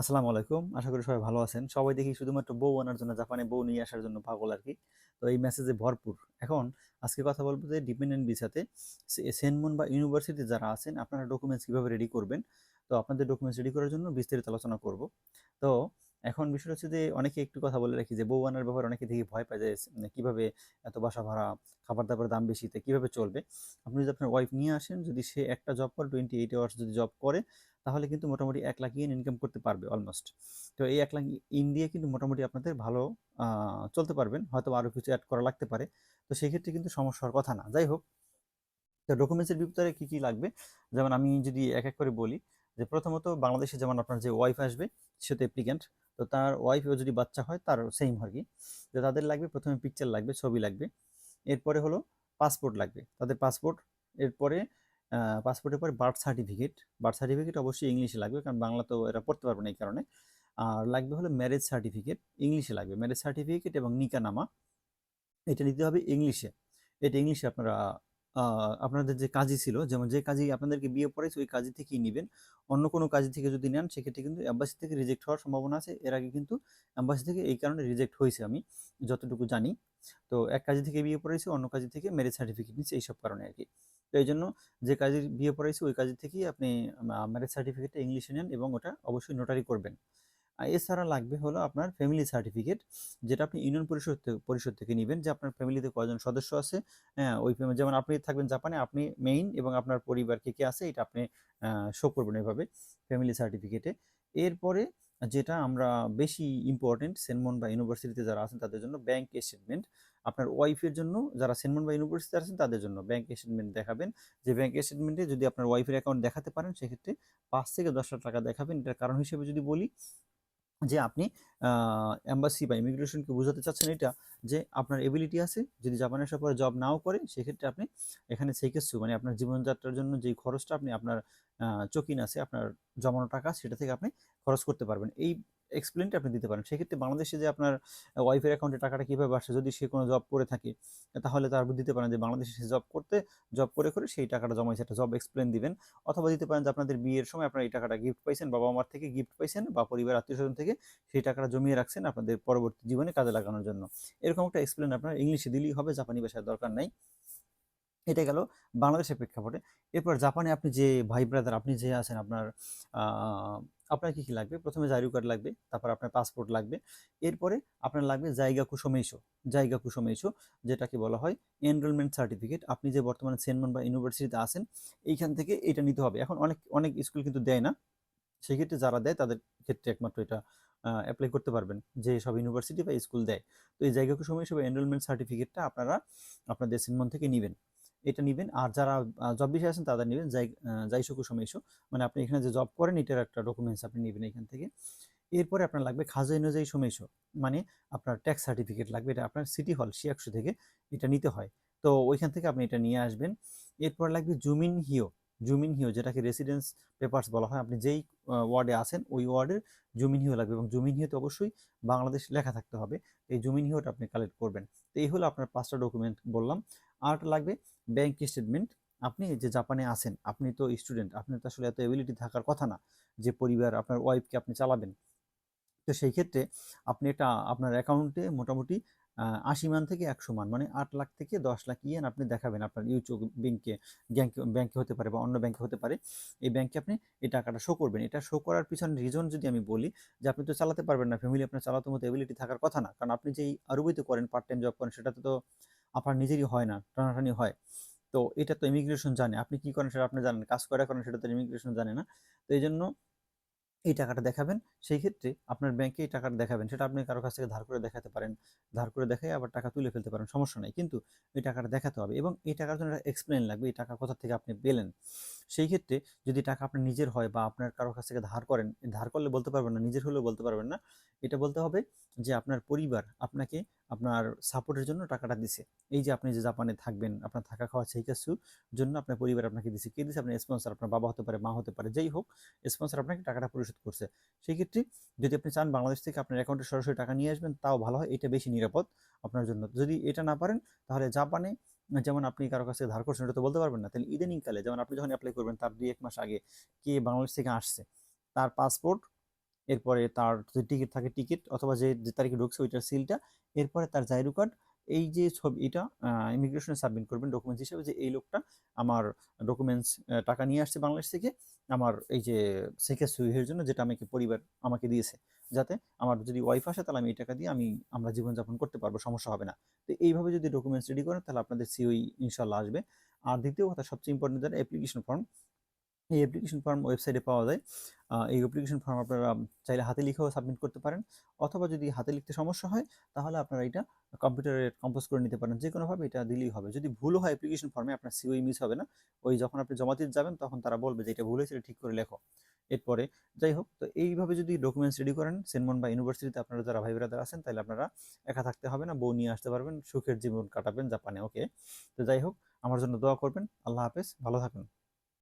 আসসালামু আলাইকুম। আশা করি সবাই ভালো আছেন। সবাই দেখি শুধুমাত্র বউ আনার জন্য, জাপানে বউ নিয়ে আসার জন্য পাগল আর কি। তো এই মেসেজে ভরপুর। এখন আজকে কথা বলব যে ডিপেন্ডেন্ট ভিসাতে সেনমন বা ইউনিভার্সিটি যারা আছেন, আপনারা ডকুমেন্টস কীভাবে রেডি করবেন? তো আপনাদের ডকুমেন্টস রেডি করার জন্য বিস্তারিত আলোচনা করব। তো এখন বিষয়টা হচ্ছে যে অনেকে একটু কথা বলে রাখি যে বউ আনার ব্যাপারে অনেকে দেখি ভয় পায় যে মানে কীভাবে এত বাসা ভাড়া খাবার দাবার দাম বেশিতে কীভাবে চলবে? আপনি যদি আপনার ওয়াইফ নিয়ে আসেন, যদি সে একটা জব করে টোয়েন্টি এইট আওয়ার্স যদি জব করে তাহলে কিন্তু মোটামুটি এক লাখ ইয়েন ইনকাম করতে পারবে অলমোস্ট তো এই এক লাখ ইন দিয়ে কিন্তু মোটামুটি আপনাদের ভালো চলতে পারবেন। হয়তো আরও কিছু অ্যাড করা লাগতে পারে। তো সেক্ষেত্রে কিন্তু সমস্যার কথা না। যাই হোক, তো ডকুমেন্টসের ভিতরে কী কী লাগবে? যেমন আমি যদি এক এক করে বলি, যে প্রথমত বাংলাদেশে যেমন আপনার যে ওয়াইফ আসবে, সে তো অ্যাপ্লিক্যান্ট তো তার ওয়াইফেও যদি বাচ্চা হয়, তার সেম আর কি। তো তাদের লাগবে, প্রথমে পিকচার লাগবে, ছবি লাগবে। এরপরে হলো পাসপোর্ট লাগবে। তাদের পাসপোর্ট এরপরে পাসপোর্টের পরে বার্থ সার্টিফিকেট বার্থ সার্টিফিকেট অবশ্যই ইংলিশে লাগবে, কারণ বাংলা তো এরা পড়তে পারবে না এই কারণে। আর লাগবে হলো ম্যারেজ সার্টিফিকেট ইংলিশে লাগবে। ম্যারেজ সার্টিফিকেট এবং নিকানামা, এটা নিতে হবে ইংলিশে এটা ইংলিশে আপনারা আপনাদের যে কাজই ছিল, যেমন যে কাজই আপনাদেরকে বিয়ে পড়েছে ওই কাজই থেকেই নেবেন। অন্য কোনো কাজে থেকে যদি নেন, সেক্ষেত্রে কিন্তু অ্যাম্বাসি থেকে রিজেক্ট হওয়ার সম্ভাবনা আছে। এর আগে কিন্তু অ্যাম্বাসি থেকে এই কারণে রিজেক্ট হয়েছে আমি, যতটুকু জানি। তো এক কাজে থেকে বিয়ে পড়েছে অন্য কাজে থেকে ম্যারেজ সার্টিফিকেট নিচ্ছে, এইসব কারণে আর কি। তো এই জন্য যে কাজের বিয়ে পড়াইছে, ওই কাজের থেকেই আপনি ম্যারেজ সার্টিফিকেটটা ইংলিশে নেন এবং ওটা অবশ্যই নোটারি করবেন। এছাড়া লাগবে হলো আপনার ফ্যামিলি সার্টিফিকেট যেটা আপনি ইউনিয়ন পরিষদ পরিষদ থেকে নেবেন যে আপনার ফ্যামিলিতে কয়জন সদস্য আছে। হ্যাঁ ওই যেমন আপনি থাকবেন জাপানে, আপনি মেইন এবং আপনার পরিবার কে কে আছে, এটা আপনি শো করবেন এভাবে ফ্যামিলি সার্টিফিকেটে এরপরে যেটা আমরা বেশি ইম্পর্টেন্ট সেনমন বা ইউনিভার্সিটিতে যারা আছেন, তাদের জন্য ব্যাংক স্টেটমেন্ট আপনার ওয়াইফের জন্য, যারা সেনমন বা ইউনিভার্সিটিতে আছেন, তাদের জন্য ব্যাংক স্টেটমেন্ট দেখাবেন। যে ব্যাংক স্টেটমেন্টে যদি আপনার ওয়াইফের অ্যাকাউন্ট দেখাতে পারেন, সেক্ষেত্রে পাঁচ থেকে দশ হাজার টাকা দেখাবেন। এটার কারণ হিসেবে যদি বলি যে আপনি অ্যাম্বাসি বা ইমিগ্রেশনকে বোঝাতে চাচ্ছেন এটা, যে আপনার এবিলিটি আছে, যদি জাপানে আসার পরে জব নাও করে, সেক্ষেত্রে আপনি এখানে সেইকেসু মানে আপনার জীবনযাত্রার জন্য যেই খরচটা আপনি আপনার চকিন আছে, আপনার জমানো টাকা, সেটা থেকে আপনি খরচ করতে পারবেন। এই এক্সপ্লেনটা আপনি দিতে পারেন। সেক্ষেত্রে বাংলাদেশে যে আপনার ওয়াইফের অ্যাকাউন্টে টাকাটা কীভাবে আসে, যদি সে কোনো জব করে থাকে, তাহলে তার দিতে পারেন যে বাংলাদেশে সে জব করতে জব করে করে সেই টাকাটা জমাইছে, একটা জব এক্সপ্লেন দিবেন। অথবা দিতে পারেন যে আপনাদের বিয়ের সময় আপনার এই টাকাটা গিফট পাইছেন, বাবা মার থেকে গিফট পাইছেন বা পরিবার আত্মীয় স্বজন থেকে সেই টাকাটা জমিয়ে রাখছেন আপনাদের পরবর্তী জীবনে কাজে লাগানোর জন্য। এরকম একটা এক্সপ্লেন আপনার ইংলিশে দিলেই হবে, জাপানি ভাষার দরকার নাই। এটা গেল বাংলাদেশের প্রেক্ষাপটে। এরপর জাপানে আপনি যে ভাই ব্রাদার আপনি যে আছেন আপনার আপনার কি কি লাগবে? প্রথমে জাইরু কার্ড লাগবে, তারপর আপনার পাসপোর্ট লাগবে, এরপরে আপনার লাগবে জায়গা কুসমেইশো জায়গা কুসমেইশো যেটাকে বলা হয় এনরোলমেন্ট সার্টিফিকেট আপনি যে বর্তমানে সেনমন বা ইউনিভার্সিটিতে আছেন, এইখান থেকে এটা নিতে হবে। এখন অনেক অনেক স্কুল কিন্তু দেয় না, সেক্ষেত্রে যারা দেয় তাদের ক্ষেত্রে একমাত্র এটা অ্যাপ্লাই করতে পারবেন, যে সব ইউনিভার্সিটি বা স্কুল দেয়। তো এই জায়গা কুসমেইশো বা এনরোলমেন্ট সার্টিফিকেটটা আপনারা, আপনাদের সেনমন থেকে নেবেন। এটা নেবেন। আর যারা জব বিষয়ে আছেন তাদের নেবেন। যাই যাই সময় মানে আপনি এখানে যে জব করেন, এটার একটা ডকুমেন্টস আপনি নেবেন এখান থেকে। এরপরে আপনার লাগবে খাজা অনুযায়ী সময়সো মানে আপনার ট্যাক্স সার্টিফিকেট লাগবে। এটা আপনার সিটি হল শিয়াকশো থেকে এটা নিতে হয়। তো ওইখান থেকে আপনি এটা নিয়ে আসবেন। এরপর লাগবে জুমিন হিও। জুমিন হিও, যেটাকে রেসিডেন্স পেপার্স বলা হয়। আপনি যেই ওয়ার্ডে আছেন, ওই ওয়ার্ডের জুমিন হিও লাগবে। এবং জুমিন হিওতে অবশ্যই বাংলাদেশ লেখা থাকতে হবে। এই জুমিন হিওটা আপনি কালেক্ট করবেন। তো এই হলো আপনার পাঁচটা ডকুমেন্ট বললাম। আরটা লাগবে ব্যাংক স্টেটমেন্ট আপনি যে জাপানে আছেন, আপনি তো স্টুডেন্ট আপনার তো আসলে এত এবিলিটি থাকার কথা না যে পরিবার, আপনার ওয়াইফকে আপনি চালাবেন। তো সেই ক্ষেত্রে আপনি এটা আপনার অ্যাকাউন্টে মোটামুটি আশি মান থেকে একশো মান মানে আট লাখ থেকে দশ লাখ ইয়েন আপনি দেখাবেন আপনার ইউটিউব ব্যাংকে ব্যাংকে ব্যাংকে হতে পারে বা অন্য ব্যাংকে হতে পারে। এই ব্যাংকে আপনি এই টাকাটা শো করবেন। এটা শো করার পিছনে রিজন যদি আমি বলি যে আপনি তো চালাতে পারবেন না ফ্যামিলি আপনার চালাতে মতো এবিলিটি থাকার কথা না। কারণ আপনি যেই আরবিতে করেন পার্ট টাইম জব করেন, সেটাতে তো আপনার নিজেরই হয় না, টানাটানি হয়। তো এটা তো ইমিগ্রেশন জানে, আপনি কি করেন সেটা আপনি জানেন, কাজ করে করেন সেটা তো ইমিগ্রেশন জানে না। তো এই জন্য এই টাকাটা দেখাবেন, সেই ক্ষেত্রে আপনার ব্যাংকে এই টাকাটা দেখাবেন, সেটা আপনি কারও কাছ থেকে ধার করে দেখাতে পারেন, ধার করে দেখাই আবার টাকা তুলে ফেলতে পারেন, সমস্যা নাই। কিন্তু এই টাকাটা দেখাতে হবে এবং এই টাকার জন্য একটা এক্সপ্লেন লাগবে, এই টাকা কোথা থেকে আপনি পেলেন। সেই ক্ষেত্রে যদি টাকা আপনার নিজের হয় বা আপনার কারোর কাছ থেকে ধার করেন, ধার করলে বলতে পারবেন না, নিজের হলেও বলতে পারবেন না, এটা বলতে হবে যে আপনার পরিবার আপনাকে আপনার সাপোর্টের জন্য টাকাটা দিছে। এই যে আপনি যে জাপানে থাকবেন, আপনার থাকা খাওয়া সেই কিছু জন্য আপনার পরিবার আপনাকে দিছে। কে দিছে? আপনার স্পন্সর আপনার বাবা হতে পারে, মা হতে পারে, যেই হোক স্পন্সর আপনাকে টাকাটা পরিশোধ করছে। সেই ক্ষেত্রে যদি আপনি চান বাংলাদেশ থেকে আপনার অ্যাকাউন্টে সরাসরি টাকা নিয়ে আসবেন, তাও ভালো হয়, এটা বেশি নিরাপদ আপনার জন্য। যদি এটা না পারেন, তাহলে জাপানে যেমন আপনি কারও কাছে ধার করছেন, এটা তো বলতে পারবেন না। তাহলে ইদানিং কালে যেমন আপনি যখন অ্যাপ্লাই করবেন, তার দুই এক মাস আগে কে বাংলাদেশ থেকে আসছে, তার পাসপোর্ট এরপরে তার টিকিট থাকে টিকিট অথবা যে যে তারিখে ঢুকছে ওইটার সিলটা এরপরে তার জাইরু কার্ড এই যে ছবি, এটা ইমিগ্রেশনে সাবমিট করবেন ডকুমেন্টস হিসেবে যে এই লোকটা আমার ডকুমেন্টস টাকা নিয়ে আসছে বাংলাদেশ থেকে, আমার এই যে শেখে সুইহের জন্য যেটা আমাকে পরিবার আমাকে দিয়েছে, যাতে আমার যদি ওয়াইফ আসে তাহলে আমি এই টাকা দিয়ে আমি, আমরা জীবনযাপন করতে পারব, সমস্যা হবে না। তো এইভাবে যদি ডকুমেন্টস রেডি করেন তাহলে আপনাদের সিওই ইনশাল্লাহ আসবে। আর দ্বিতীয় কথা, সবচেয়ে ইম্পর্টেন্ট যেটা অ্যাপ্লিকেশন ফর্ম এই অ্যাপ্লিকেশন ফর্ম ওয়েবসাইটে পাওয়া যায়। এই অ্যাপ্লিকেশন ফর্ম আপনারা চাইলে হাতে লিখেও সাবমিট করতে পারেন। অথবা যদি হাতে লিখতে সমস্যা হয়, তাহলে আপনারা এটা কম্পিউটারে কম্পোজ করে নিতে পারেন। যে কোনোভাবে এটা দিলেই হবে। যদি ভুল হয় অ্যাপ্লিকেশন ফর্মে আপনার সিওই মিস হবে না। ওই যখন আপনি জমা দিতে যাবেন, তখন তারা বলবে যে এটা ভুল হয়েছে ঠিক করে লেখো। এরপরে যাই হোক, তো এইভাবে যদি ডকুমেন্টস রেডি করেন সেনমন বা ইউনিভার্সিটিতে আপনারা যারা ভাই ব্রাদার আছেন, তাহলে আপনারা একা থাকতে হবে না, বউ নিয়ে আসতে পারবেন, সুখের জীবন কাটাবেন জাপানে ওকে তো যাই হোক, আমার জন্য দোয়া করবেন। আল্লাহ হাফেজ, ভালো থাকুন